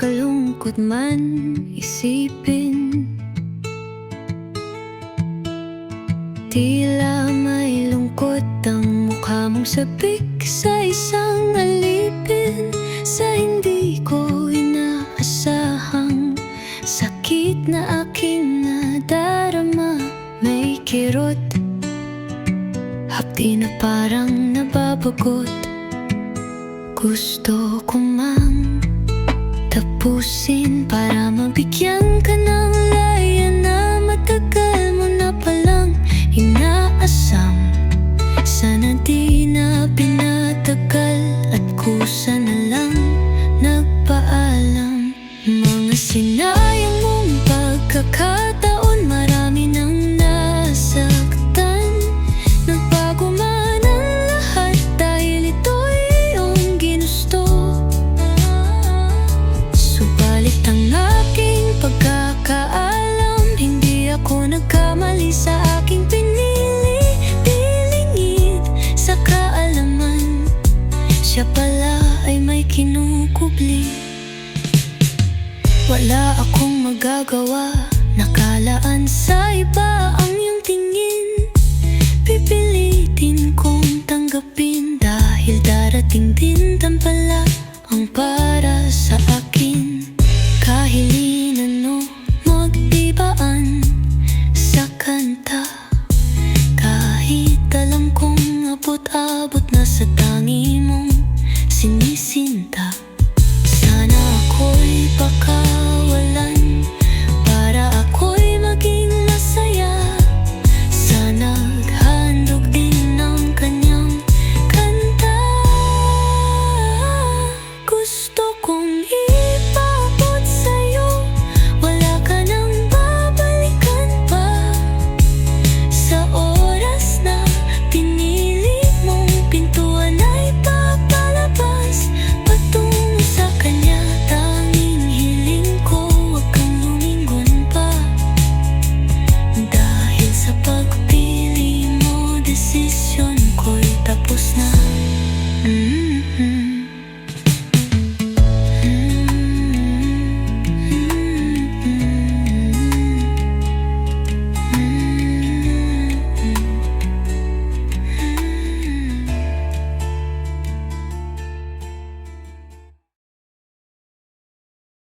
malungkot man isipin. Tila may lungkot ang mukha mong sabik sa isang alipin Sa hindi ko inaasahang sakit na aking nadarama. May kirot, hapdi na parang nababagot. Gusto ko mang tapusin para mabigyan ka ng laya na matagal mo na palang inaasam. Sana di na pinatagal at kusa na lang nagpaalam. Mga sinayang mong pagkakataon Wala akong magagawa. Nakalaan sa iba ang iyong tingin. Pipilitin kong tanggapin Dahil darating din tampala ang para sa akin. Kahilinan mo magdibaan sa kanta. Kahit alam kong abot-abot na sa tangi